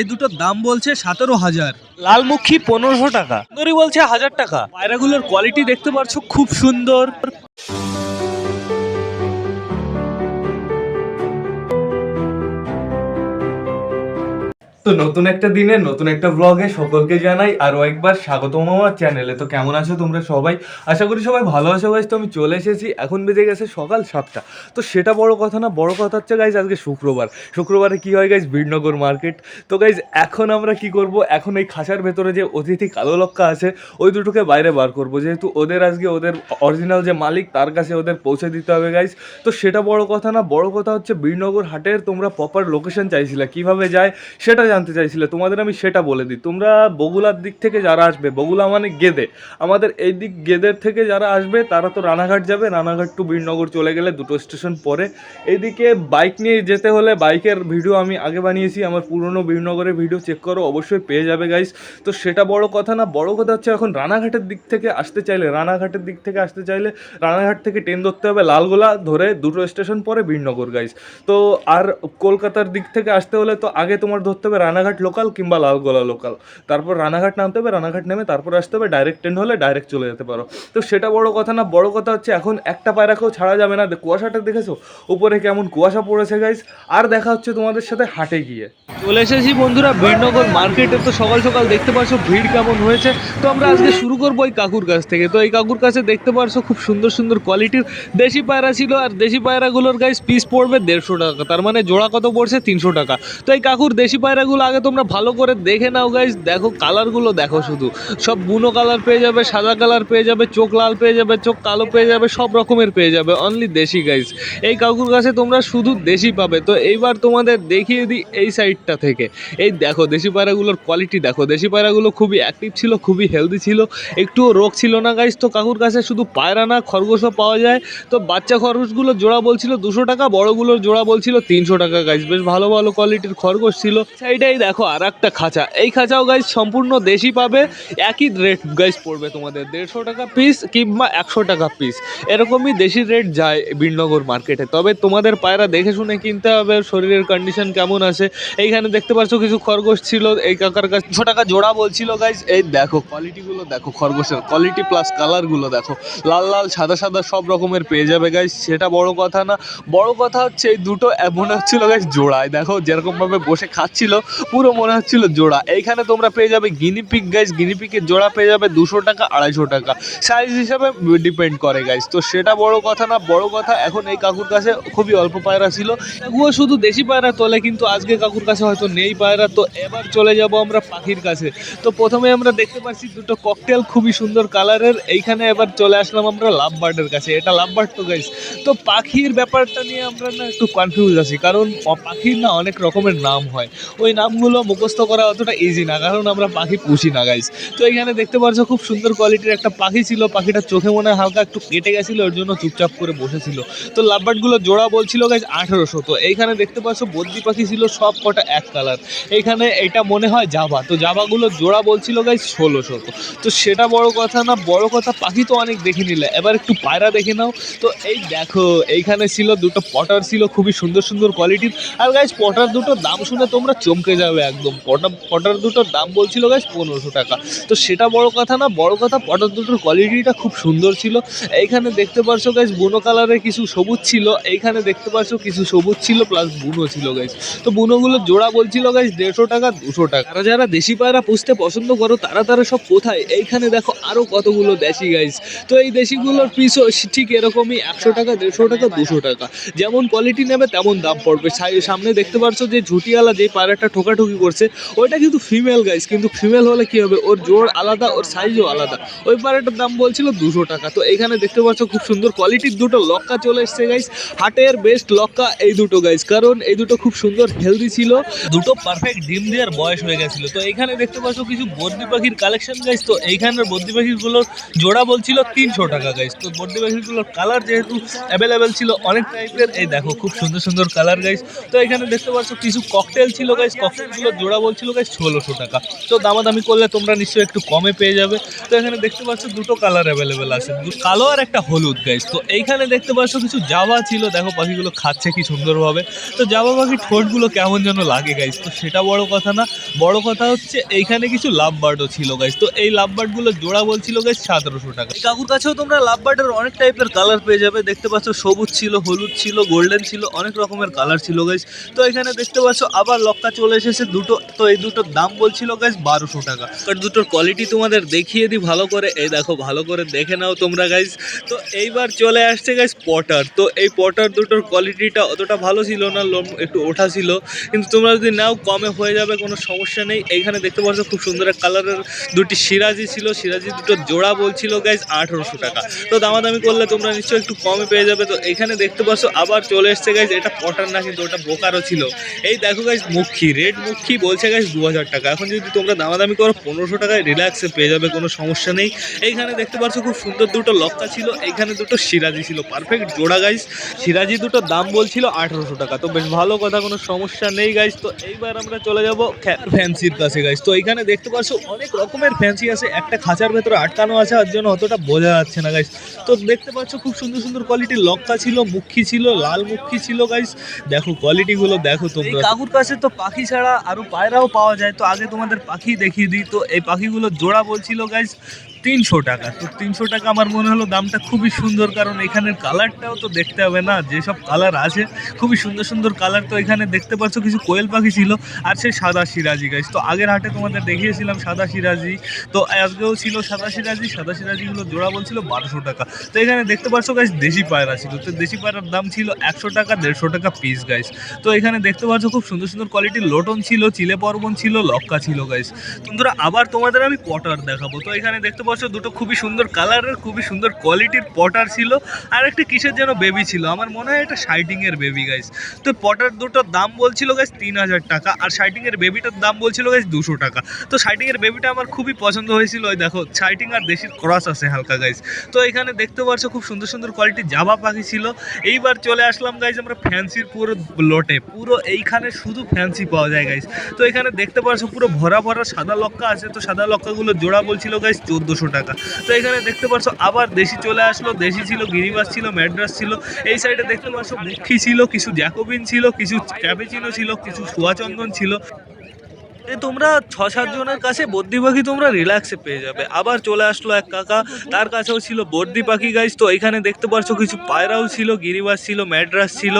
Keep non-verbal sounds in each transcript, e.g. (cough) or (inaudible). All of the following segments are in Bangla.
এই দুটোর দাম বলছে সতেরো হাজার। লালমুখী পনেরোশো টাকা। সুন্দরী বলছে হাজার টাকা। পায়রাগুলোর কোয়ালিটি দেখতে পারছ খুব সুন্দর। তো নতুন একটা দিনে, নতুন একটা ব্লগে সকলকে জানাই আরও একবার স্বাগতম আমার চ্যানেলে তো কেমন আছো তোমরা সবাই? আশা করি সবাই ভালো আছো গাইজ তো আমি চলে এসেছি, এখন বেজে গেছে সকাল সাতটা। তো সেটা বড় কথা না, বড় কথা হচ্ছে গাইজ আজকে শুক্রবার। শুক্রবারে কি হয় গাইজ বীরনগর মার্কেট তো গাইজ এখন আমরা কি করব? এখন এই খাঁচার ভেতরে যে অতিথি কালো লক্কা আছে, ওই দুটোকে বাইরে বার করব। যেহেতু ওদের আজকে ওদের অরিজিনাল যে মালিক, তার কাছে ওদের পৌঁছে দিতে হবে গাইজ তো সেটা বড় কথা না, বড় কথা হচ্ছে বীরনগর হাটের তোমরা প্রপার লোকেশন চাইছিলে। কীভাবে যায়? সেটা জানতে চাইছিলে, তোমাদের আমি সেটা বলে দিই। তোমরা বগুলার দিক থেকে যারা আসবে, বগুলা মানে গেদে। আমাদের এই দিক গেদের থেকে যারা আসবে, তারা তো রানাঘাট যাবে। রানাঘাট টু বীরনগর চলে গেলে দুটো স্টেশন পরে। এইদিকে বাইক নিয়ে যেতে হলে বাইকের ভিডিও আমি আগে বানিয়েছি। আমার পুরনো বীরনগরের ভিডিও চেক করো, অবশ্যই পেয়ে যাবে গাইস তো সেটা বড় কথা না, বড় কথা হচ্ছে এখন রানাঘাটের দিক থেকে আসতে চাইলে, রানাঘাটের দিক থেকে আসতে চাইলে রানাঘাট থেকে ট্রেন ধরতে হবে লালগোলা ধরে দুটো স্টেশন পরে বীরনগর গাইস তো আর কলকাতার দিক থেকে আসতে হলে তো আগে তোমার ধরতে হবে রানাঘাট লোকাল কিংবা লালগোলা লোকাল তারপর রানাঘাট নামতে হবে, রানাঘাট নেমে তারপর আসতে হবে ডাইরেক্ট ট্রেন হলে ডাইরেক্ট চলে যেতে পারো। তো সেটা বড় কথা না, বড় কথা হচ্ছে এখন একটা পায়রাকেও ছাড়া যাবে না। কুয়াশাটা দেখেছ? উপরে কেমন কুয়াশা পড়েছে গাইস আর দেখা হচ্ছে তোমাদের সাথে হাটে গিয়ে। চলে এসেছি বন্ধুরা বীরনগর মার্কেটে তো সকাল সকাল দেখতে পাচ্ছ ভিড় কেমন হয়েছে? তো আমরা আজকে শুরু করব এই কাকুর কাছ থেকে। তো এই কাকুর কাছে দেখতে পাচ্ছ খুব সুন্দর সুন্দর কোয়ালিটির দেশি পায়রা ছিল। আর দেশি পায়রাগুলোর গাইস পিস পড়বে দেড়শো টাকা। তার মানে জোড়া কত পড়ছে? তিনশো টাকা। তো এই কাকুর দেশি পায়রাগুলো আগে তোমরা ভালো করে দেখে নাও গাইস দেখো, কালারগুলো দেখো শুধু। সব বুনো কালার পেয়ে যাবে, সাদা কালার পেয়ে যাবে, চোখ লাল পেয়ে যাবে, চোখ কালো পেয়ে যাবে, সব রকমের পেয়ে যাবে অনলি দেশি গাইস এই কাকুর কাছে তোমরা শুধু দেশি পাবে। তো এইবার তোমাদের দেখিয়ে দিই এই সাইডটা থেকে। এই দেখো, দেশি পায়রাগুলোর কোয়ালিটি দেখো। দেশি পায়রাগুলো খুবই অ্যাক্টিভ ছিল, খুবই হেলদি ছিল। একটুও রোগ ছিল না গাইস তো কাকুর কাছে শুধু পায়রা না, খরগোশও পাওয়া যায়। তো বাচ্চা খরগোশগুলো জোড়া বলছিল দুশো টাকা, বড়গুলোর জোড়া বলছিল তিনশো টাকা গাইস বেশ ভালো ভালো কোয়ালিটির খরগোশ ছিল। সাইডেই দেখো আর একটা খাঁচা। এই খাঁচাও গাইস সম্পূর্ণ দেশি পাবে, একই রেট গাইস পড়বে তোমাদের। দেড়শো টাকা পিস কিংবা একশো টাকা পিস এরকমই দেশি রেট যায় বীরনগর মার্কেটে তবে তোমাদের পায়রা দেখে শুনে কিনতে হবে, শরীরের কন্ডিশন কেমন আছে। এইখানে দেখতে পাচ্ছ কিছু খরগোশ ছিল, এই কাকার কাছে দুশো টাকা জোড়া বলছিল গাইস এই দেখো কোয়ালিটিগুলো দেখো খরগোশের কোয়ালিটি প্লাস কালারগুলো দেখো। লাল লাল, সাদা সাদা সব রকমের পেয়ে যাবে গাইস সেটা বড় কথা না। বড় কথা হচ্ছে এই দুটো এ- মনে হচ্ছিল গাইস জোড়ায়। দেখো যেরকমভাবে বসে খাচ্ছিল পুরো মনে হচ্ছিল জোড়া। এইখানে তোমরা পেয়ে যাবে গিনিপিক গাইস গিনিপিকের জোড়া পেয়ে যাবে দুশো টাকা, আড়াইশো টাকা। সাইজ হিসাবে ডিপেন্ড করে গাইস তো সেটা বড় কথা না, বড় কথা, এখন এই কাকুর কাছে খুবই অল্প পায়রা ছিল। ও শুধু দেশি পায়রা তোলে, কিন্তু আজকে কাকুর কাছে হয়তো নেই পায়রা। তো এবার চলে যাব আমরা পাখির কাছে। তো প্রথমে আমরা দেখতে পাচ্ছি দুটো ককটেল খুবই সুন্দর কালারের এইখানে এবার চলে আসলাম আমরা লাভ বার্ডের কাছে। এটা লাভ বার্ড তো গাইস তো পাখির ব্যাপারটা নিয়ে আমরা না একটু কনফিউজ আছি, কারণ পাখির না অনেক রকমের নাম হয়। ওই নামগুলো মুখস্থ করা অতটা ইজি না, কারণ আমরা পাখি পুষি না গাইস তো এখানে দেখতে পাচ্ছ, খুব সুন্দর কোয়ালিটির একটা পাখি ছিল। পাখিটা চোখে মনে হয় হালকা একটু কেটে গেছিল, ওর জন্য চুপচাপ করে বসেছিল। তো লাভবার্ডগুলো জোড়া বলছিল গাইস আঠেরোশো। তো এইখানে দেখতে পাচ্ছ বদ্রি পাখি ছিল, সব কটা এক কালার এইখানে এটা মনে হয় জাভা তো জাভাগুলো জোড়া বলছিল গাইস ষোলোশো। তো সেটা বড় কথা না, বড় কথা পাখি তো অনেক দেখে নিলে। এবার একটু পায়রা দেখে নাও। তো এই দেখো, এইখানে ছিল দুটো পটার ছিল, খুবই সুন্দর সুন্দর কোয়ালিটির আর গাইস পটার দুটো দাম শুনে তোমরা চমকে যাবে একদম। পটা পটার দুটোর দাম বলছিল গাইস পনেরোশো টাকা। তো সেটা বড় কথা না, বড় কথা পটার দুটোর কোয়ালিটিটা খুব সুন্দর ছিল। এইখানে দেখতে পারছ গাইস বুনো কালারের কিছু সবুজ ছিল। এইখানে দেখতে পারছ কিছু সবুজ ছিল প্লাস বুনো ছিল গাইস তো বুনোগুলো জোড়া বলছিল গাইস দেড়শো টাকা, দুশো টাকা। তারা যারা দেশি পায়রা পুষতে পছন্দ করো, তারা তারা সব কোথায়? এইখানে দেখো আরও কতগুলো দেশি গাইস তো এই দেশিগুলোর পিসও ঠিক এরকমই একশো টাকা, দেড়শো টাকা, দুশো টাকা। যেমন কোয়ালিটি নেবে, তেমন দাম পড়বে। সামনে দেখতে পারছ যে ঝুটিওয়ালা যে পায়রাটা ঠোকাঠুকি করছে। ওইটা কিন্তু ফিমেল গাইস কিন্তু ফিমেল হলে কি হবে? ওর জোর আলাদা, ওর সাইজও আলাদা। ওই পায়রাটার দাম বলছিল দুশো টাকা। তো এখানে দেখতে পাচ্ছ খুব সুন্দর কোয়ালিটির দুটো লক্কা চলে এসছে গাইস হাটের বেস্ট লক্কা এই দুটো গাইস কারণ এই দুটো খুব সুন্দর হেলদি ছিল। দুটো পারফেক্ট ডিম দেওয়ার বয়স হয়ে গেছিল। তো এখানে দেখতে পাচ্ছ কিছু বদ্রি পাখির কালেকশন গাইস তো এইখানের বদ্রি পাখিগুলোর জোড়া বলছিল তিনশো টাকা গাইস তো বদ্রি পাখিগুলোর কালার যেহেতু অ্যাভেলেবেল ছিল অনেক টাইপের এই দেখো, খুব সুন্দর সুন্দর কালার গাইস তো এখানে দেখতে পাচ্ছ কিছু ককটেল ছিল গাইস কফিনগুলো জোড়া বলছিল গাইস ষোলোশো টাকা। তো দামাদামি করলে তোমরা নিশ্চয়ই একটু কমে পেয়ে যাবে। তো এখানে দেখতে পাচ্ছ দুটো কালার অ্যাভেলেবেল আছে। কালো আর একটা হলুদ গাইস। তো এইখানে দেখতে পাচ্ছ কিছু জাবা ছিল। দেখো পাখিগুলো খাচ্ছে কি সুন্দরভাবে। তো জাবা পাখির ঠোঁটগুলো কেমন যেন লাগে গাইস। তো সেটা বড় কথা না। বড় কথা হচ্ছে এইখানে কিছু লাভ বার্ডও ছিল গাইস। তো এই লাভ বার্ডগুলো জোড়া বলছিল গাইস সতেরোশো টাকা। এই কাকুর কাছেও তোমরা লাভ বার্ডের অনেক টাইপের কালার পেয়ে যাবে। দেখতে পাচ্ছ সবুজ ছিল হলুদ ছিল গোল্ডেন ছিল অনেক রকমের কালার ছিল গাইস। তো এখানে দেখতে পাচ্ছ আবার লক্কা চলে এসেছে, দুটো, তো এই দুটোর দাম বলছিল গাইস বারোশো টাকা। আর দুটোর কোয়ালিটি তোমাদের দেখিয়ে দিই ভালো করে। এই দেখো, ভালো করে দেখে নাও তোমরা গাইস তো এইবার চলে আসছে গাইস পটার তো এই পটার দুটোর কোয়ালিটিটা অতটা ভালো ছিল না, লোম একটু ওঠা ছিল। কিন্তু তোমরা যদি নাও, কমে হয়ে যাবে, কোনো সমস্যা নেই। এইখানে দেখতে পাচ্ছ খুব সুন্দর এক কালারের দুটি সিরাজি ছিল। সিরাজি দুটো জোড়া বলছিল গাইস আঠারোশো টাকা। তো দামাদামি করলে তোমরা নিশ্চয়ই একটু কমে পেয়ে যাবে। তো এখানে দেখতে পাচ্ছ আবার চলে এসছে গাইস এটা পটার না, কিন্তু ওটা বোকারও ছিল। এই দেখো গাইস মুখী রেড মুখী বলছে, গাইস দু হাজার টাকা। এখন যদি তোমরা দামাদামি করো, পনেরোশো টাকায় রিল্যাক্সে পেয়ে যাবে, কোনো সমস্যা নেই। এইখানে দেখতে পাচ্ছ, খুব সুন্দর দুটো লক্কা ছিল, এইখানে দুটো সিরাজি ছিল। পারফেক্ট জোড়া, গাইস। সিরাজি দুটো দাম বলছিল আঠেরোশো টাকা। তো বেশ ভালো কথা, কোনো সমস্যা নেই, গাইস। তো এইবার আমরা চলে যাব ফ্যান্সির কাছে, গাইস। তো এইখানে দেখতে পাচ্ছ, অনেক রকমের ফ্যান্সি আছে। একটা খাঁচার ভেতরে আটকানো আছে, আর জন্য অতটা বোঝা যাচ্ছে না, গাইস। তো দেখতে পাচ্ছ, খুব সুন্দর সুন্দর কোয়ালিটির লক্কা ছিল, মুখী ছিল, লাল মুখী ছিল, গাইস। দেখো কোয়ালিটিগুলো দেখো তোমরা। কাকুর কাছে তো পাখি ছাড়া আরও পায়রাও পাওয়া যায়, তো আগে তোমাদের পাখি দেখিয়ে দিই। তো এই পাখিগুলো জোড়া বলছিল গাইস তিনশো টাকা। তো তিনশো টাকা আমার মনে হলো দামটা খুবই সুন্দর, কারণ এখানের কালারটাও তো দেখতে হবে না, যেসব কালার আছে, খুবই সুন্দর সুন্দর কালার তো এখানে দেখতে পাচ্ছ, কিছু কোয়েল পাখি ছিল আর সেই সাদা সিরাজি গাইস তো আগের হাটে তোমাদের দেখিয়েছিলাম সাদা সিরাজি, তো আজকেও ছিল সাদা সিরাজি, সাদা সিরাজিগুলো জোড়া বলছিল বারোশো টাকা। তো এখানে দেখতে পাচ্ছ গাইস দেশি পায়রা ছিল। তো দেশি পায়রার দাম ছিল একশো টাকা, দেড়শো টাকা পিস গাইস তো এখানে দেখতে পাচ্ছ খুব সুন্দর সুন্দর কোয়ালিটির লোটন ছিল চিলে পর্বন ছিল, লক্কা ছিল গাইস বন্ধুরা, আবার তোমাদের আমি পটার দেখাবো। তো এখানে দেখতে পাচ্ছ দুটো খুবই সুন্দর কালারের, খুবই সুন্দর কোয়ালিটির পটার ছিল। আর একটা কিসের যেন বেবি ছিল? আমার মনে হয় এটা শাইটিং এর বেবি গাইস তো পটার দুটোর দাম বলছিল গাইস তিন হাজার টাকা। আর শাইটিং এর বেবিটার দাম বলছিল গাইস দুশো টাকা। তো শাইটিং এর বেবিটা আমার খুবই পছন্দ হয়েছিল। ওই দেখো শাইটিং আর দেশির ক্রস আছে হালকা গাইস তো এখানে দেখতে পাচ্ছ, খুব সুন্দর সুন্দর কোয়ালিটির জাবা পাখি ছিল। এইবার চলে আসলাম গাইস আমরা ফ্যান্সির পুরো লটে পুরো এইখানে শুধু ফ্যান্সি পাওয়া যায় গাইস তো এখানে দেখতে পাচ্ছ, পুরো ভরা ভরা সাদা লক্কা আছে। তো সাদা লক্কাগুলো জোড়া বলছিল গাইস চোদ্দোশো টাকা। তো এখানে দেখতে পাচ্ছ আবার দেশি চলে আসলো। দেশি ছিল, গিরিবাস ছিল, ম্যাড্রাস ছিল। এই সাইডে দেখতে পাচ্ছ মুখী ছিল, কিছু জ্যাকোবিন ছিল, কিছু ক্যাবেচিনো ছিল, কিছু সোয়াচন্দন ছিল। এ তোমরা ছ সাত জনের কাছে বদ্রি পাখি তোমরা রিল্যাক্সে পেয়ে যাবে। আবার চলে আসলো এক কাকা, তার কাছেও ছিল বর্দি পাখি গাইস তো এখানে দেখতে পাচ্ছ কিছু পায়রাও ছিল, গিরিবাস ছিল, ম্যাড্রাস ছিল,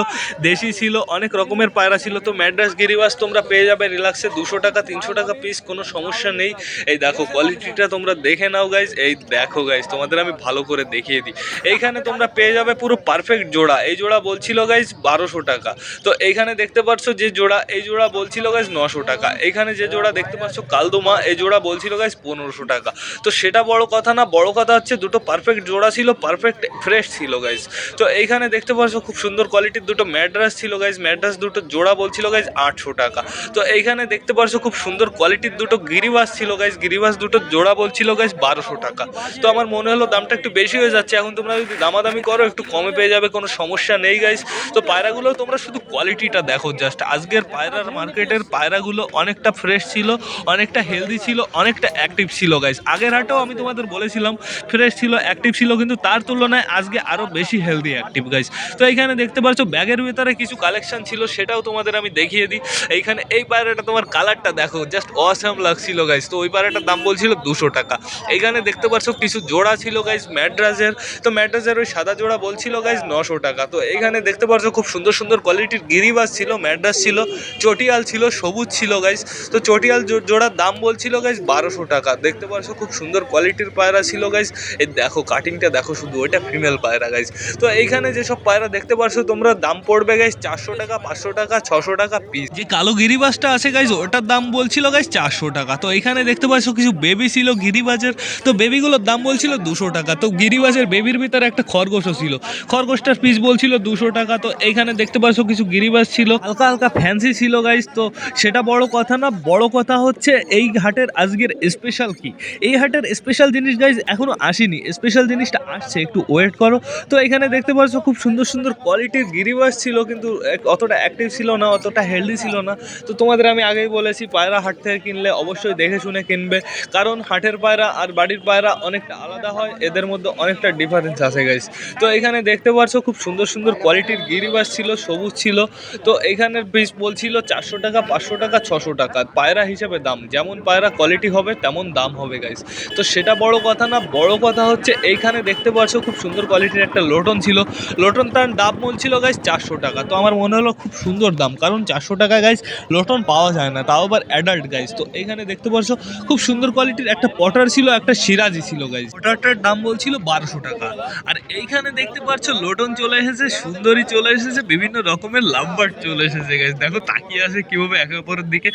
দেশি ছিল, অনেক রকমের পায়রা ছিল। তো ম্যাড্রাস, গিরিবাস তোমরা পেয়ে যাবে রিল্যাক্সে দুশো টাকা, তিনশো টাকা পিস কোনো সমস্যা নেই। এই দেখো কোয়ালিটিটা তোমরা দেখে নাও গাইস এই দেখো গাইস তোমাদের আমি ভালো করে দেখিয়ে দিই। এইখানে তোমরা পেয়ে যাবে পুরো পারফেক্ট জোড়া। এই জোড়া বলছিল গাইস বারোশো টাকা। তো এইখানে দেখতে পাচ্ছ যে জোড়া, এই জোড়া বলছিল গাইজ নশো টাকা। এইখানে যে জোড়া দেখতে পাচ্ছ, কালদোমা, এই জোড়া বলছিল গাইস পনেরোশো টাকা। তো সেটা বড় কথা না, বড় কথা হচ্ছে দুটো পারফেক্ট জোড়া ছিল পারফেক্ট ফ্রেশ ছিল গাইস তো এইখানে দেখতে পাচ্ছ খুব সুন্দর কোয়ালিটির দুটো ম্যাড্রাস ছিল গাইস ম্যাড্রাস দুটো জোড়া বলছিল গাইস আটশো টাকা। তো এইখানে দেখতে পাচ্ছ খুব সুন্দর কোয়ালিটির দুটো গিরিবাস ছিল গাইস গিরিবাস দুটো জোড়া বলছিল গাইস বারোশো টাকা। তো আমার মনে হলো দামটা একটু বেশি হয়ে যাচ্ছে, এখন তোমরা যদি দামাদামি করো, একটু কমে পেয়ে যাবে, কোনো সমস্যা নেই গাইস তো পায়রাগুলো তোমরা শুধু কোয়ালিটিটা দেখো জাস্ট আজকের পায়রার মার্কেটের পায়রাগুলো অনেকটা ফ্রেশ ছিল, অনেকটা হেলদি ছিল, অনেকটা অ্যাক্টিভ ছিল গাইস আগের হাটেও আমি তোমাদের বলেছিলাম ফ্রেশ ছিল অ্যাক্টিভ ছিল, কিন্তু তার তুলনায় আজকে আরও বেশি হেলদি অ্যাক্টিভ গাইস তো এইখানে দেখতে পাচ্ছ ব্যাগের ভিতরে কিছু কালেকশন ছিল, সেটাও তোমাদের আমি দেখিয়ে দিই। এইখানে এই পায়রাটা তোমার কালারটা দেখো জাস্ট অসাম লাগছিল গাইস তো ওই পায়রাটার দাম বলছিল দুশো টাকা। এইখানে দেখতে পাচ্ছ কিছু জোড়া ছিল গাইস ম্যাড্রাসের। তো ম্যাড্রাসের ওই সাদা জোড়া বলছিল গাইস নশো টাকা। তো এইখানে দেখতে পাচ্ছ খুব সুন্দর সুন্দর কোয়ালিটির গিরিবাস ছিল, ম্যাড্রাস ছিল, চটিয়াল ছিল, সবুজ ছিল গাইস তো চটিয়াল জোড়ার দাম বলছিল গাইস বারোশো টাকা। দেখতে পাচ্ছ খুব সুন্দর কোয়ালিটির পায়রা ছিল গাইস এই দেখো কাটিংটা দেখো শুধু ওইটা ফিমেল পায়রা গাইস তো এইখানে যেসব পায়রা দেখতে পাচ্ছ তোমরা, দাম পড়বে গাইস চারশো টাকা, পাঁচশো টাকা, ছশো টাকা পিস যে কালো গিরিবাসটা আছে গাইস ওটার দাম বলছিল গাইস চারশো টাকা। তো এখানে দেখতে পাচ্ছ কিছু বেবি ছিল গিরিবাজের। তো বেবিগুলোর দাম বলছিল দুশো টাকা। তো গিরিবাজের বেবির ভিতরে একটা খরগোশও ছিল। খরগোশটার পিস বলছিল দুশো টাকা। তো এইখানে দেখতে পাচ্ছ কিছু গিরিবাজ ছিল। হালকা হালকা ফ্যান্সি ছিল গাইস তো সেটা বড় কথা না বড় কথা হচ্ছে এই হাটের আজকের স্পেশাল কি? এই হাটের স্পেশাল জিনিস গাইজ এখনও আসেনি। স্পেশাল জিনিসটা আসছে, একটু ওয়েট করো। তো এখানে দেখতে পাচ্ছ, খুব সুন্দর সুন্দর কোয়ালিটির গিরিবাস ছিল, কিন্তু অতটা অ্যাক্টিভ ছিল না, অতটা হেলদি ছিল না। তো তোমাদের আমি আগেই বলেছি, পায়রা হাট থেকে কিনলে অবশ্যই দেখে শুনে কিনবে। কারণ হাটের পায়রা আর বাড়ির পায়রা অনেকটা আলাদা হয়, এদের মধ্যে অনেকটা ডিফারেন্স আছে গাইজ তো এখানে দেখতে পাচ্ছ, খুব সুন্দর সুন্দর কোয়ালিটির গিরিবাস ছিল, সবুজ ছিল। তো এখানের পিস বলছিল চারশো টাকা, পাঁচশো টাকা, ছশো টাকা। পায়রা হিসেবে দাম, যেমন পায়রা কোয়ালিটি হবে, তেমন দাম হবে গাইস তো সেটা বড় কথা না, বড় কথা হচ্ছে এইখানে দেখতে পাচ্ছ খুব সুন্দর কোয়ালিটির একটা লোটন ছিল। লোটন তার দাম বলছিল গাইস চারশো টাকা। তো আমার মনে হলো খুব সুন্দর দাম, কারণ চারশো টাকা গাইস লোটন পাওয়া যায় না, তাও আবার অ্যাডাল্ট গাইস তো এইখানে দেখতে পাচ্ছ খুব সুন্দর কোয়ালিটির একটা পটার ছিল, একটা সিরাজি ছিল গাইস পটারটার দাম বলছিল বারোশো টাকা। আর এইখানে দেখতে পাচ্ছ লোটন চলে এসেছে, সুন্দরী চলে এসেছে, বিভিন্ন রকমের লাম্বার চলে এসেছে গাইস দেখো, তাকিয়ে আছে কীভাবে একে অপরের দিকে।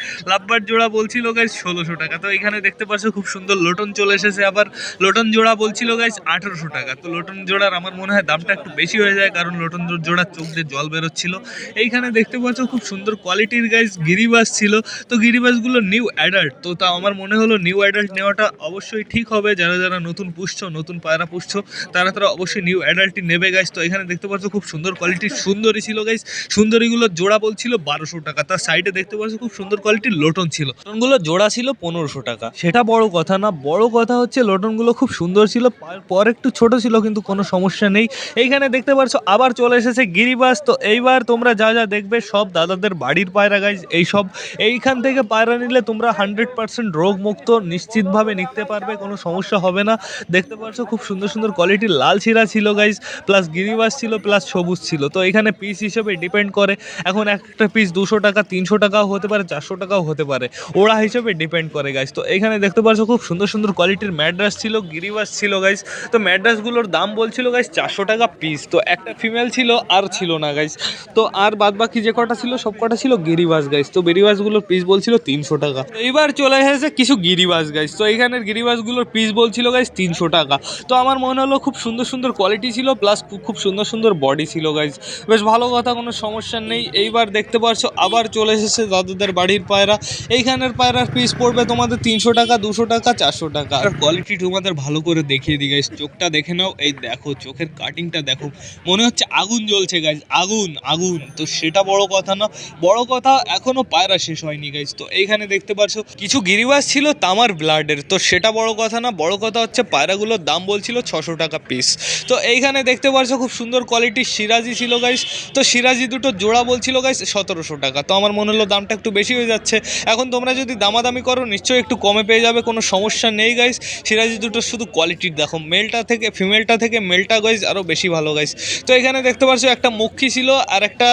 লাভবার্ড জোড়া বলছিল গাইজ ষোলোশো টাকা। তো এখানে দেখতে পাচ্ছ খুব সুন্দর লোটন চলে এসেছে। আবার লোটন জোড়া বলছিল গাইজ আঠারোশো টাকা। তো লোটন জোড়ার আমার মনে হয় দামটা একটু বেশি হয়ে যায়, কারণ লোটন জোড়ার চোখ দিয়ে জল বেরোচ্ছিল। এইখানে দেখতে পাচ্ছ, খুব সুন্দর কোয়ালিটির গাইজ গিরিবাস ছিল। তো গিরিবাসগুলো নিউ অ্যাডাল্ট তো তা আমার মনে হলো নিউ অ্যাডাল্ট নেওয়াটা অবশ্যই ঠিক হবে। যারা যারা নতুন পুষছো, নতুন পায়রা পুষছো, তারা তারা অবশ্যই নিউ অ্যাডাল্টই নেবে গাইজ তো এখানে দেখতে পাচ্ছ, খুব সুন্দর কোয়ালিটির সুন্দরী ছিল গাইজ সুন্দরীগুলোর জোড়া বলছিল বারোশো টাকা। তার সাইডে দেখতে পাচ্ছ, খুব সুন্দর কোয়ালিটির লোটন ছিল। লোটনগুলো জোড়া ছিল পনেরোশো টাকা। সেটা বড় কথা না, বড় কথা হচ্ছে লোটনগুলো খুব সুন্দর ছিল, পর একটু ছোট ছিল, কিন্তু কোনো সমস্যা নেই। এইখানে দেখতে পাচ্ছ, আবার চলে এসেছে গিরিবাস। তো এইবার তোমরা যা যা দেখবে সব দাদাদের বাড়ির পায়রা গাইজ এইসব। এইখান থেকে পায়রা নিলে তোমরা হান্ড্রেড পার্সেন্ট রোগমুক্ত, নিশ্চিতভাবে নিতে পারবে, কোনো সমস্যা হবে না। দেখতে পাচ্ছ, খুব সুন্দর সুন্দর কোয়ালিটির লাল ছিরা ছিল গাইজ প্লাস গিরিবাস ছিল প্লাস সবুজ ছিল। তো এখানে পিস হিসেবে ডিপেন্ড করে। এখন একটা পিস দুশো টাকা, তিনশো টাকাও হতে পারে, চারশো টাকাও হতে পারে। ওরা হিসেবে ডিপেন্ড করে গাইজ তো এখানে দেখতে পাচ্ছ, খুব সুন্দর সুন্দর কোয়ালিটির ম্যাড্রাস ছিল, গিরিবাস ছিল গাইজ তো ম্যাড্রাসগুলোর দাম বলছিল গাইজ চারশো টাকা পিস তো একটা ফিমেল ছিল, আর ছিল না গাইজ তো আর বাদ বাকি যে কটা ছিল, সব কটা ছিল গিরিবাস গাইজ তো গিরিবাসগুলোর পিস বলছিল তিনশো টাকা। এইবার চলে এসেছে কিছু গিরিবাস গাইজ তো এখানের গিরিবাসগুলোর পিস বলছিল গাইজ তিনশো টাকা। তো আমার মনে হলো খুব সুন্দর সুন্দর কোয়ালিটি ছিল প্লাস খুব সুন্দর সুন্দর বডি ছিল গাইজ বেশ ভালো কথা, কোনো সমস্যা নেই। এইবার দেখতে পাচ্ছ, আবার চলে এসেছে দাদুদের বাড়ির পায়রা। এইখানের পায়রার পিস পড়বে তোমাদের তিনশো টাকা, দুশো টাকা, চারশো টাকা। আর কোয়ালিটি তোমাদের ভালো করে দেখিয়ে দিই গাইজ চোখটা দেখে নাও। এই দেখো, চোখের কাটিংটা দেখো। মনে হচ্ছে আগুন জ্বলছে গাইজ আগুন আগুন। তো সেটা বড় কথা না। বড় কথা, এখনও পায়রা শেষ হয়নি গাইজ তো এইখানে দেখতে পাচ্ছ কিছু গিরিবাস ছিল, তামার ব্লাডের তো সেটা বড় কথা না। বড় কথা হচ্ছে, পায়রাগুলোর দাম বলছিল ছশো টাকা পিস তো এইখানে দেখতে পাচ্ছ খুব সুন্দর কোয়ালিটির সিরাজি ছিল গাইস তো সিরাজি দুটো জোড়া বলছিল গাইস সতেরোশো টাকা। তো আমার মনে হলো দামটা একটু বেশি হয়ে যাচ্ছে। এখন তোমরা যদি দামাদামি করো, নিশ্চয়ই একটু কমে পেয়ে যাবে, কোনো সমস্যা নেই গাইস সিরাজি দুটো শুধু কোয়ালিটির দেখো মেলটা থেকে ফিমেলটা থেকে মেলটা গাইস আরও বেশি ভালো গাইস তো এখানে দেখতে পাচ্ছ একটা মুখী ছিল আর একটা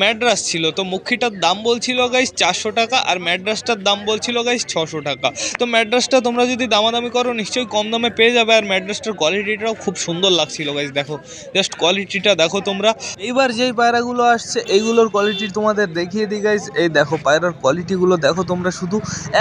ম্যাড্রাস ছিল। তো মুখীটার দাম বলছিল গাইস চারশো টাকা আর ম্যাড্রাসটার দাম বলছিল গাইস ছশো টাকা। তো ম্যাড্রাসটা তোমরা যদি দামাদামি করো, নিশ্চয়ই কম দামে পেয়ে যাবে আর ম্যাড্রাসটার কোয়ালিটিটাও খুব সুন্দর লাগছিল গাইস দেখো। জাস্ট কোয়ালিটিটা দেখো তোমরা। এইবার যেই পায়রাগুলো আসছে, এইগুলোর কোয়ালিটি তোমাদের দেখিয়ে দিই গাইস এই দেখো পায়রার কোয়ালিটিগুলো দেখো তোমরা শুধু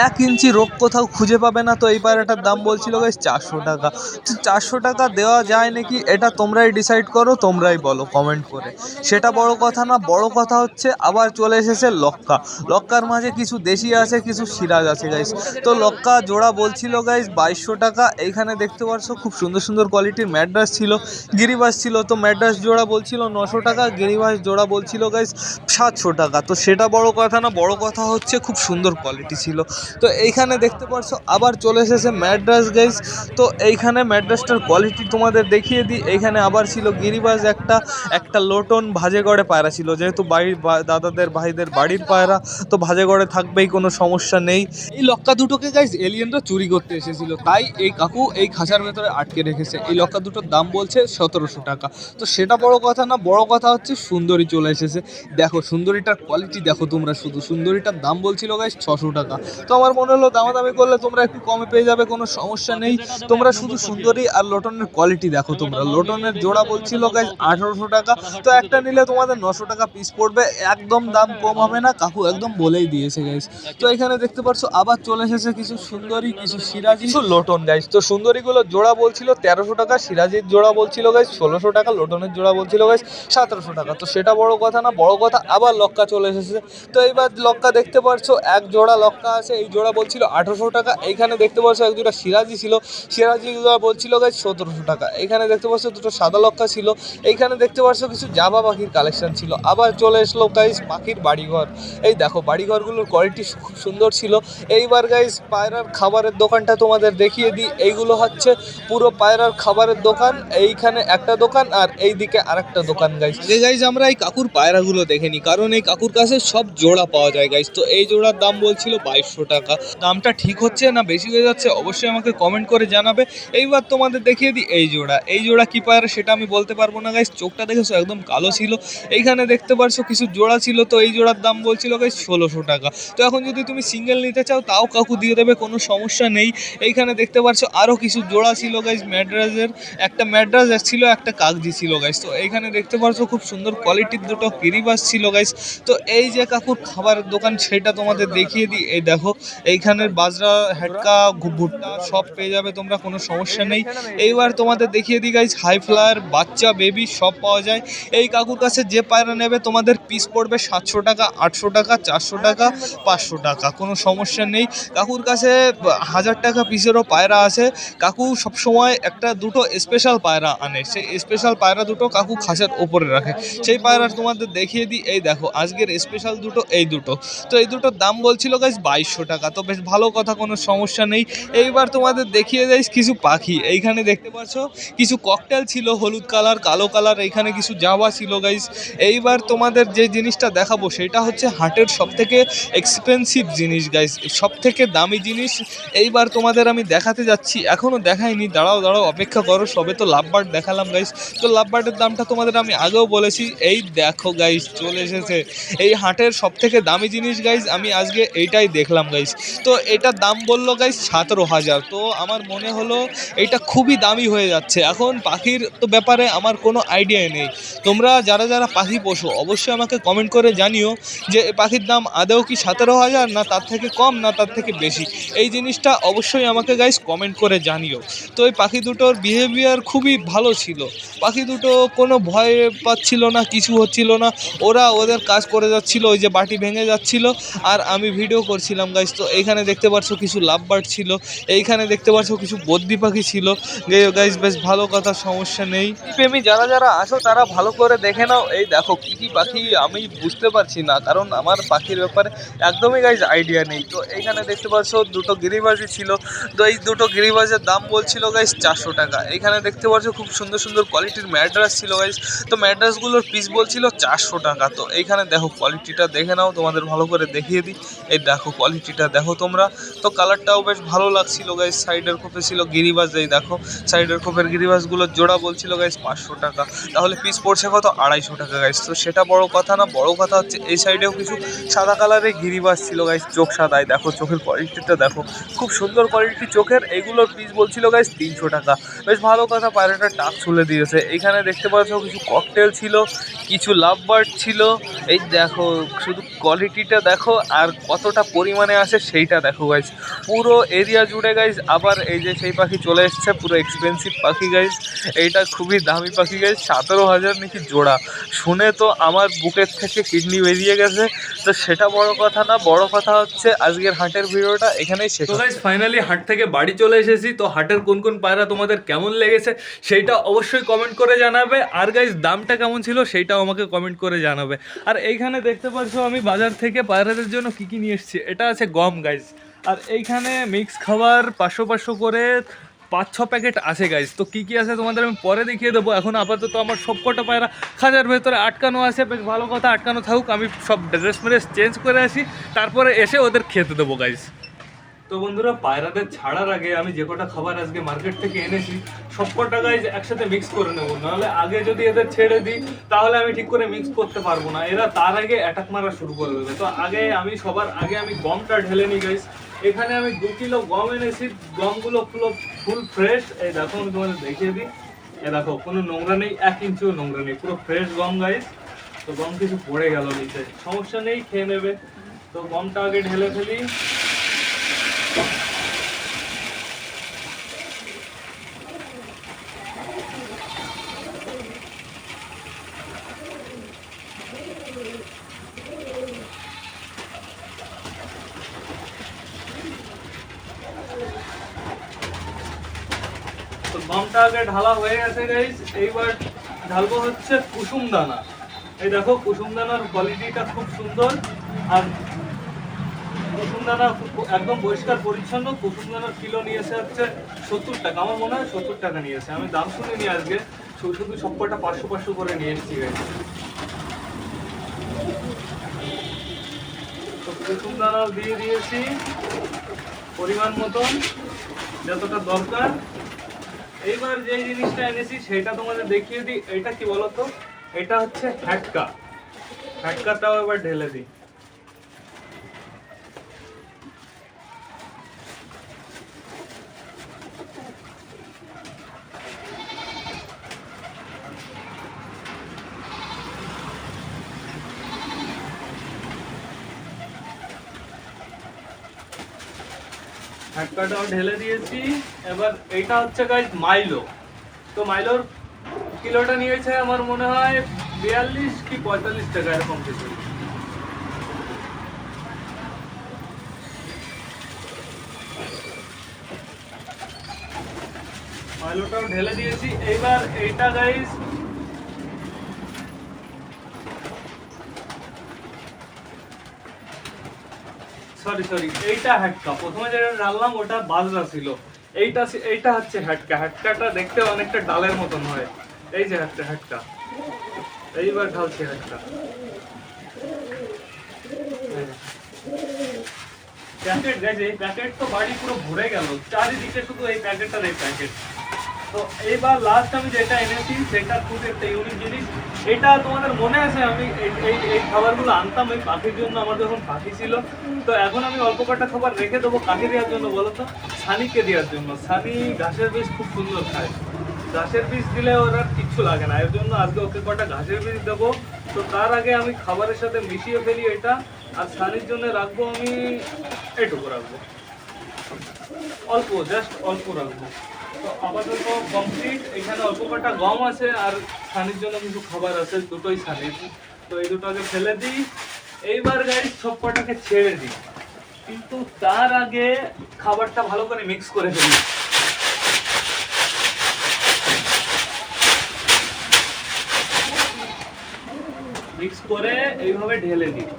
এক ইঞ্চি রোগ কোথাও খুঁজে পাবে না। তো এই পায়রাটার দাম বলছিল গাইস চারশো টাকা। তো চারশো টাকা দেওয়া যায় নাকি? এটা তোমরাই ডিসাইড করো, তোমরাই বলো কমেন্ট করে। সেটা বড় কথা না, বড় কথা হচ্ছে আবার চলে এসেছে লক্কা। লক্কার মাঝে কিছু দেশি আছে, কিছু সিরাজ আছে গাইস তো লক্কা জোড়া বলছিল গাইস বাইশশো টাকা। এইখানে দেখতে পাচ্ছ খুব সুন্দর সুন্দর কোয়ালিটির ম্যাড্রাস ছিল, গিরিবাস ছিল। তো ম্যাড্রাস জোড়া বলছিল নশো টাকা, গিরিবাস জোড়া বলছিল গাইস সাতশো টাকা। তো সেটা বড় কথা না, বড় কথা হচ্ছে খুব সুন্দর কোয়ালিটি ছিল। তো এইখানে দেখতে পারছ, আবার চলে এসেছে ম্যাড্রাস গাইস তো এইখানে ম্যাড্রাসটার কোয়ালিটি তোমাদের দেখিয়ে দিই। এইখানে আবার ছিল গিরিবাজ একটা একটা লোটন ভাজেগড়ে পায়রা ছিল। যেহেতু বাড়ির দাদাদের, ভাইদের বাড়ির পায়রা, তো ভাজেগড়ে থাকবেই, কোনো সমস্যা নেই। এই লক্কা দুটোকে গাইজ এলিয়েনরা চুরি করতে এসেছিল। তাই এই কাকু এই খাঁচার ভেতরে আটকে রেখেছে। এই লক্কা দুটোর দাম বলছে সতেরোশো টাকা। তো সেটা বড় কথা না, বড় কথা হচ্ছে সুন্দরী চলে এসেছে। দেখো, সুন্দরীটার কোয়ালিটি দেখো তোমরা শুধু। সুন্দরীটার দাম বলছিল গাইজ ছশো টাকা। তো আমার মনে হলো দামাদামি করলে তোমরা একটু কমে পেয়ে যাবে, কোনো সমস্যা নেই। তোমরা শুধু সুন্দরী আর লোটনের কোয়ালিটি দেখো তোমরা। লোটনের জোড়া বলছিল গাইজ আঠারোশো টাকা। তো একটা নিলে তোমাদের নশো টাকা পিস পড়বে। একদম দাম কম হবে না, কাকু একদম বলেই দিয়েছে গাইজ তো এখানে দেখতে পাচ্ছ আবার চলে এসেছে কিছু সুন্দরী, কিছু সিরাজি, কিছু লোটন গাইজ তো সুন্দরীগুলো জোড়া বলছিল তেরোশো টাকা, সিরাজির জোড়া বলছিল গাইজ ষোলোশো টাকা, লোটনের জোড়া বলছিল গাইজ সতেরোশো টাকা। তো সেটা বড় কথা না, বড় কথা, আবার লক্কা চলে এসেছে। তো এইবার লক্কা দেখতে পাচ্ছ এক জোড়া লক্কা আছে, এই জোড়া বলছিল আঠারোশো টাকা। এইখানে দেখতে পাচ্ছ এক জোড়া সিরাজি ছিল। সিরাজি জোড়া বলছিল গাইজ সতেরোশো টাকা। এখানে দেখতে পাচ্ছ দুটো সাদা লক্কা ছিল। এইখানে দেখতে পাচ্ছ কিছু জাবা পাখির কালেকশন ছিল। আবার চলে এসলো গাইজ পাখির বাড়িঘর। এই দেখো, বাড়িঘরগুলোর কোয়ালিটি খুব সুন্দর ছিল। এইবার গাইজ পায়রার খাবারের দোকানটা তোমাদের দেখিয়ে দিই। এইগুলো হচ্ছে পুরো পায়রার খাবারের দোকান। এইখানে একটা দোকান আর এই দিকে আরেকটা দোকান গাইজ যে গাইজ আমরা এই কাকুর পায়রাগুলো দেখেনি কারণ এই কাকুর কাছে সব জোড়া পাওয়া যায় গাইজ তো এই জোড়ার দাম বলছিল বাইশশো টাকা। দামটা ঠিক হচ্ছে না, বেশি হয়ে যাচ্ছে, অবশ্যই আমাকে কমেন্ট করে জানাবে। এইবার তোমাদের দেখিয়ে দিই, এই জোড়া। এই জোড়া কি পায়রা, সেটা আমি বলতে পারব না গাইস চোখটা দেখেছ? একদম কালো ছিল। এইখানে দেখতে পারছ কিছু জোড়া ছিল, তো এই জোড়ার দাম বলছিল গাইস ষোলোশো টাকা। তো এখন যদি তুমি সিঙ্গেল নিতে চাও, তাও কাকু দিয়ে দেবে, কোনো সমস্যা নেই। এইখানে দেখতে পারছ আরও কিছু জোড়া ছিল গাইস ম্যাড্রাসের। একটা ম্যাড্রাস ছিল, একটা কাগজি ছিল গাইস তো এইখানে দেখতে পারছ খুব সুন্দর কোয়ালিটির দুটো কিরিবাস ছিল গাইস তো এই যে কাকুর খাবারের দোকান, সেটা তোমাদের দেখিয়ে দিই। এই দেখো, এইখানের বাজরা ঘু- ভুট্টা, সব পেয়ে যাবে তোমরা, কোনো সমস্যা নেই। এইবার তোমাদের দেখিয়ে দিই গাইজ হাই ফ্লায়ার বাচ্চা বেবি সব পাওয়া যায়। এই কাকুর কাছে যে পায়রা নেবে, তোমাদের পিস পড়বে সাতশো টাকা, আটশো টাকা, চারশো টাকা, পাঁচশো টাকা, কোনো সমস্যা নেই। কাকুর কাছে হাজার টাকা পিসেরও পায়রা আছে। কাকু সবসময় একটা দুটো স্পেশাল পায়রা আনে। সেই স্পেশাল পায়রা দুটো কাকু খাঁচার ওপরে রাখে। সেই পায়রা তোমাদের দেখিয়ে দিই, এই দেখো, আজকের স্পেশাল দুটো, এই দুটো। তো এই দুটোর দাম বলছিল গাইজ বাইশশো টাকা। তো বেশ ভালো কথা, কোনো সমস্যা নেই। এইবার তোমাদের দেখিয়ে যাই কিছু পাখি। এইখানে দেখতে পাচ্ছ, কিছু ককটেল ছিল, হলুদ কালার, কালো কালার, এইখানে কিছু জাবা ছিল গাইজ এইবার তোমাদের যে জিনিসটা দেখাবো, সেটা হচ্ছে হাটের সব থেকে এক্সপেন্সিভ জিনিস গাইজ সব থেকে দামি জিনিস। এইবার তোমাদের আমি দেখাতে যাচ্ছি। এখনও দেখাইনি, দাঁড়াও দাঁড়াও, অপেক্ষা করো, সবে তো লাভবার্ড দেখালাম গাইজ তো লাভবার্ডের দামটা তোমাদের আমি আগেও বলেছি। এই দেখো গাইজ চলে এসেছে। এই হাটের সব থেকে দামি জিনিস গাইজ আমি আজকে এইটাই দেখলাম গাইস তো এটার দাম বলল গাইস সতেরো হাজার। তো আমার মনে হলো এটা খুবই দামি হয়ে যাচ্ছে। এখন পাখির তো ব্যাপারে আমার কোনো আইডিয়া নেই। তোমরা যারা যারা পাখি পোষো, অবশ্যই আমাকে কমেন্ট করে জানিও যে পাখির দাম আদৌ কি সতেরো হাজার, না তার থেকে কম, না তার থেকে বেশি। এই জিনিসটা অবশ্যই আমাকে গাইস কমেন্ট করে জানিও। তো এই পাখি দুটোর বিহেভিয়ার খুবই ভালো ছিল। পাখি দুটো কোনো ভয় পাচ্ছিল না, কিছু হচ্ছিল না। ওরা ওদের কাজ করে যাচ্ছিল, ওই যে বাটি ভেঙে যাচ্ছিল। আর আমি ভিডিও করছিলাম গাইজ তো এইখানে দেখতে পাচ্ছ কিছু লাভ বার্ড ছিল, এইখানে দেখতে পাচ্ছ কিছু বদ্যি পাখি ছিল। গাইজ বেশ ভালো কথা, সমস্যা নেই। প্রেমী যারা যারা আসো তারা ভালো করে দেখে নাও। এই দেখো, কি কি পাখি আমি বুঝতে পারছি না, কারণ আমার পাখির ব্যাপারে একদমই গাইজ আইডিয়া নেই। তো এইখানে দেখতে পাচ্ছ দুটো গিরিবাজি ছিল। তো এই দুটো গিরিবাজের দাম বলছিল গাইজ চারশো টাকা। এইখানে দেখতে পাচ্ছ খুব সুন্দর সুন্দর কোয়ালিটির ম্যাড্রাস ছিল গাইজ তো ম্যাড্রাসগুলোর পিস বলছিল চারশো টাকা। তো এইখানে দেখো কোয়ালিটিটা দেখে নাও, তোমাদের ভালো করে দেখিয়ে দিই। এই দেখো কোয়ালিটিটা দেখো তোমরা। তো কালারটাও বেশ ভালো লাগছিল গাইজ সাইডের খোপে ছিল গিরিবাজ এই দেখো। সাইডের খোপের গিরিবাজগুলোর জোড়া বলছিল গাইজ পাঁচশো টাকা। তাহলে পিস পড়ছে কত? আড়াইশো টাকা গাইজ তো সেটা বড় কথা না, বড় কথা হচ্ছে এই সাইডেও কিছু সাদা কালারের গিরিবাজ ছিল গাইজ চোখ সাদায় দেখো চোখের কোয়ালিটিটা দেখো। খুব সুন্দর কোয়ালিটি চোখের এইগুলোর পিস বলছিল গাইজ তিনশো টাকা। বেশ ভালো কথা, পায়রাটা টাক তুলে দিয়েছে। এখানে দেখতে পাচ্ছ, কিছু ককটেল ছিল, কিছু লাভ বার্ড ছিল। এই দেখো, শুধু কোয়ালিটিটা দেখো, আর কতটা পরিমাণে আসে সেইটা দেখো গাইজ পুরো এরিয়া জুড়ে গাইজ আবার এই যে সেই পাখি চলে এসছে পুরো এক্সপেন্সিভ পাখি গাইজ এইটা খুবই দামি পাখি গাইজ সতেরো হাজার নাকি জোড়া। শুনে তো আমার বুকের থেকে কিডনি বেরিয়ে গেছে। তো সেটা বড় কথা না বড় কথা হচ্ছে আজকের হাটের ভিডিওটা এখানেই শেষ তো গাইজ ফাইনালি হাট থেকে বাড়ি চলে এসেছি। তো হাটের কোন কোন পায়রা তোমাদের কেমন লেগেছে সেইটা অবশ্যই কমেন্ট করে জানাবে। আর গাইজ দামটা কেমন ছিল সেইটাও আমাকে কমেন্ট করে জানাবে। আর এইখানে দেখতে পাচ্ছ আমি বাজার থেকে পায়রাদের জন্য কি কি নিয়ে এসেছি? এটা আছে গম গাইজ আর এইখানে মিক্স খাবার পাঁচশো পাঁচশো করে পাঁচ, ছ প্যাকেট আছে গাইজ তো কী কী আছে তোমাদের আমি পরে দেখিয়ে দেবো। এখন আপাতত আমার সব কটা পায়রা খাঁচার ভেতরে আটকানো আছে। বেশ ভালো কথা, আটকানো থাকুক। আমি সব ড্রেস মেরেস চেঞ্জ করে আসি। তারপরে এসে ওদের খেতে দেবো গাইজ তো বন্ধুরা, পায়রাদের ছাড়ার আগে আমি যে কটা খাবার আজকে মার্কেট থেকে এনেছি, সব কটা গাইজ একসাথে মিক্স করে নেব। নাহলে আগে যদি এদের ছেড়ে দিই, তাহলে আমি ঠিক করে মিক্স করতে পারব না। এরা তার আগে অ্যাটাক মারা শুরু করে দেবে। তো আগে আমি সবার আগে আমি গমটা ঢেলে নিই গাইজ এখানে আমি দু কিলো গম এনেছি। গমগুলো পুরো ফুল ফ্রেশ এই দেখো, আমি তোমাদের দেখিয়ে দিই। এ দেখো, কোনো নোংরা নেই, এক ইঞ্চিও নোংরা নেই, পুরো ফ্রেশ গম গাইজ তো গম কিছু পড়ে গেল নিচে। সমস্যা নেই, খেয়ে নেবে। তো গমটা আগে ঢেলে ফেলি বামটা আগে ঢালা হয়ে গেছে গাইস এইবার ঢালবো হচ্ছে কুসুম দানা এই দেখো কুসুম দানার কোয়ালিটিটা খুব সুন্দর। আর কুসুম দানা একদম পরিষ্কার পরিচ্ছন্ন কুসুম দানার কিলো নিয়েছে হচ্ছে সত্তর টাকা। আমার মনে হয় সত্তর টাকা নিয়েছে। আমি দাম শুনিনি আজকে। শুধু সবকটা পাঁচশো পাঁচশো করে নিয়ে এসেছি গাইস তো কুসুম দানাও দিয়ে দিয়েছি। পরিমাণ মতন, যতটা দরকার। এইবার যে জিনিসটা এনেছি, সেটা তোমাদের দেখিয়ে দিই। এটা কি বলতো? এটা হচ্ছে হ্যাটকা। হ্যাটকাটাও এবার ঢেলে দিই। হ্যাটকাটাও ঢেলে দিয়েছি। এবার এইটা হচ্ছে গাইজ মাইলো তো মাইলোর কিলোটা নিয়েছে আমার মনে হয় বিয়াল্লিশ কি পঁয়তাল্লিশ টাকা এরকম কিছু। মাইলোটাও ঢেলে দিয়েছি। এইবার এইটা গাইজ সরি সরি এইটা হ্যাটকা প্রথমে যেটা ডাললাম ওটা বাজরা ছিল। এইটা এইটা হচ্ছে হ্যাটকা হ্যাটকাটা দেখতে অনেকটা ডালের মতন হয়। এই যে হ্যাটকা হ্যাটকা এইবার ঢালছি হ্যাটকা প্যাকেট এই প্যাকেট তো বাড়ি পুরো ভরে গেল। চারিদিকে শুধু এই প্যাকেটটার এই প্যাকেট তো এইবার লাস্ট আমি যেটা এনেছি, সেটা খুব একটা ইউনিক জিনিস। এটা তোমাদের মনে আছে, আমি এই- এই খাবারগুলো আনতাম এই পাখির জন্য, আমার যখন পাখি ছিল। তো এখন আমি অল্প কটা খাবার রেখে দেবো কাকে দেওয়ার জন্য বলো তো? সানিকে দেওয়ার জন্য। সানি ঘাসের বীজ খুব সুন্দর খায়। ঘাসের বীজ দিলে ওর আর কিচ্ছু লাগে না। এর জন্য আজকে ওকে কটা ঘাসের বীজ দেবো। তো তার আগে আমি খাবারের সাথে মিশিয়ে ফেলি এটা। আর সানির জন্য রাখব আমি এটুকু রাখব। অল্প জাস্ট অল্প রাখব। আপাতত কমপ্লিট এখানে অল্প কটা গম আছে আর সানির জন্য কিছু খাবার আছে, দুটোই সানির তো এই দুটোকে ফেলে দিই। এইবার গাড়ি সব কটাকে ছেড়ে দিই। কিন্তু তার আগে খাবারটা ভালো করে মিক্স করে ফেলি। মিক্স করে এইভাবে ঢেলে দিই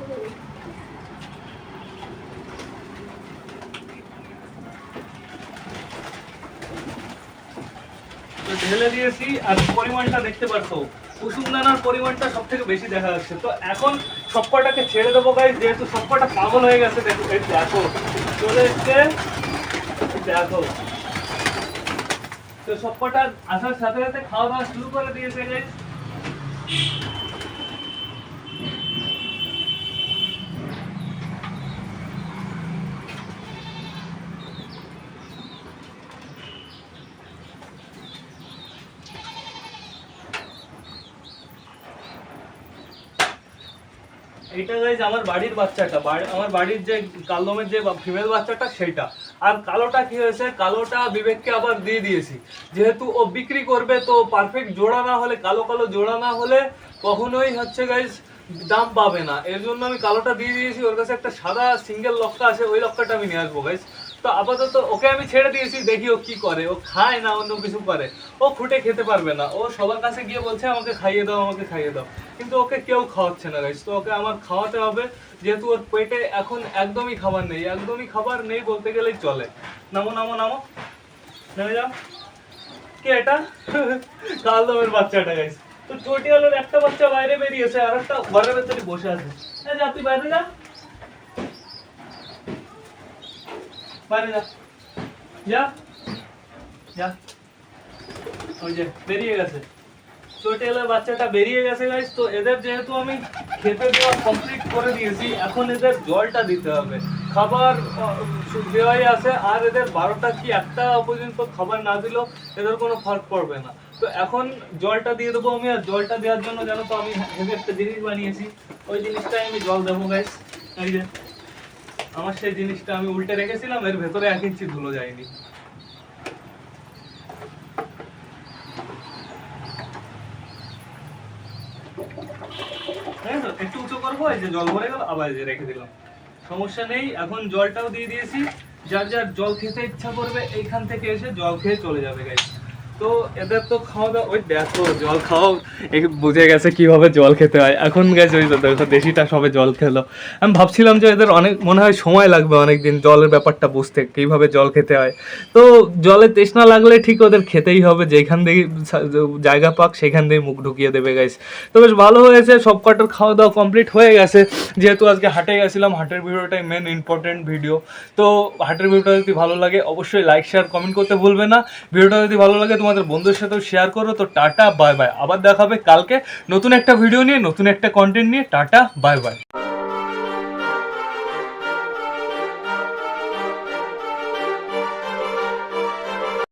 তো ঢেলে দিয়েছি আর পরিমাণটা দেখতে পারতো কুসুম দানার পরিমাণটা সব থেকে বেশি দেখা যাচ্ছে। তো এখন সবকটাকে ছেড়ে দেবো গাইজ যেহেতু সবকটা পাগল হয়ে গেছে, দেখো দেখো, চলে এসছে দেখো। তো সবকটা আসার সাথে সাথে খাওয়া দাওয়া শুরু করে দিয়েছে গাইজ এইটা গাইজ আমার বাড়ির বাচ্চাটা। আমার বাড়ির যে কালদমের যে ফিমেল বাচ্চাটা, সেইটা। আর কালোটা কি হয়েছে? কালোটা বিবেককে আবার দিয়ে দিয়েছি। যেহেতু ও বিক্রি করবে, তো পারফেক্ট জোড়া না হলে, কালো কালো জোড়া না হলে কখনোই হচ্ছে গাইজ দাম পাবে না। এর জন্য আমি কালোটা দিয়ে দিয়েছি। ওর কাছে একটা সাদা সিঙ্গেল লক্কা আছে, ওই লক্কাটা আমি নিয়ে আসব গাইজ তো আপাতত ওকে আমি ছেড়ে দিয়েছি, দেখি ও কি করে। ও খায় না, অন্য কিছু করে। ও খুঁটে খেতে পারবে না। ও সবার কাছে গিয়ে বলছে, আমাকে খাইয়ে দাও, আমাকে খাইয়ে দাও। কিন্তু ওকে কেউ খাওয়াচ্ছে না গাইস তো ওকে আমার খাওয়াতে হবে, যেহেতু ওর পেটে এখন একদমই খাবার নেই। একদমই খাবার নেই বলতে গেলেই চলে। নামো নামো নামো। নেমে যাও। কে এটা? (laughs) কালদমের বাচ্চাটা গাইস তো চটি আলোর একটা বাচ্চা বাইরে বেরিয়েছে আর একটা ঘরের ভেতরে বসে আছে। যা, তুই বাইরে যা। বাইরে যা যা যা ওই যে বেরিয়ে গেছে। চটেলের বাচ্চাটা বেরিয়ে গেছে গাইস তো এদের যেহেতু আমি খেতে দেওয়া কমপ্লিট করে দিয়েছি, এখন এদের জলটা দিতে হবে। খাবার দেওয়াই আছে, আর এদের বারোটা কি একটা পর্যন্ত খাবার না দিলেও এদের কোনো ফার্ক পড়বে না। তো এখন জলটা দিয়ে দেবো আমি, আর জলটা দেওয়ার জন্য জানো তো আমি হেভি একটা জিনিস বানিয়েছি। ওই জিনিসটাই আমি জল দেবো গাইস এই যে। আমার সেই জিনিসটা আমি উল্টে রেখেছিলাম, এর ভেতরে এক ইঞ্চি ধুলো যায়নি। তো? একটু উঁচু করব, এই যে জল ভরে গেল, আবার যে রেখে দিলাম। সমস্যা নেই, এখন জলটাও দিয়ে দিয়েছি। যার যার জল খেতে ইচ্ছা করবে, এইখান থেকে এসে জল খেয়ে চলে যাবে গাইস তো এদের তো খাওয়া দাওয়া ওই দেখো, জল খাও এই বুঝে গেছে কীভাবে জল খেতে হয়। এখন গেছে ওই দেখো দেশিটা সবে জল খেলো। আমি ভাবছিলাম যে এদের অনেক, মনে হয় সময় লাগবে অনেক দিন জলের ব্যাপারটা বুঝতে, কীভাবে জল খেতে হয়। তো জলে তৃষ্ণা লাগলে ঠিক ওদের খেতেই হবে, যেখান থেকে জায়গা পাক, সেখান থেকে মুখ ঢুকিয়ে দেবে গাইস তো বেশ ভালো হয়েছে সব কটার খাওয়া দাওয়া কমপ্লিট হয়ে গেছে। যেহেতু আজকে হাটে গেছিলাম, হাটের ভিডিওটাই মেন ইম্পর্টেন্ট ভিডিও তো হাটের ভিডিওটা যদি ভালো লাগে, অবশ্যই লাইক শেয়ার কমেন্ট করতে ভুলবে না। ভিডিওটা যদি ভালো লাগে তোমাদের বন্ধুদের সাথেও শেয়ার করো। তো টাটা বাই বাই আবার দেখাবে কালকে নতুন একটা ভিডিও নিয়ে, নতুন একটা কন্টেন্ট নিয়ে। Tata bye bye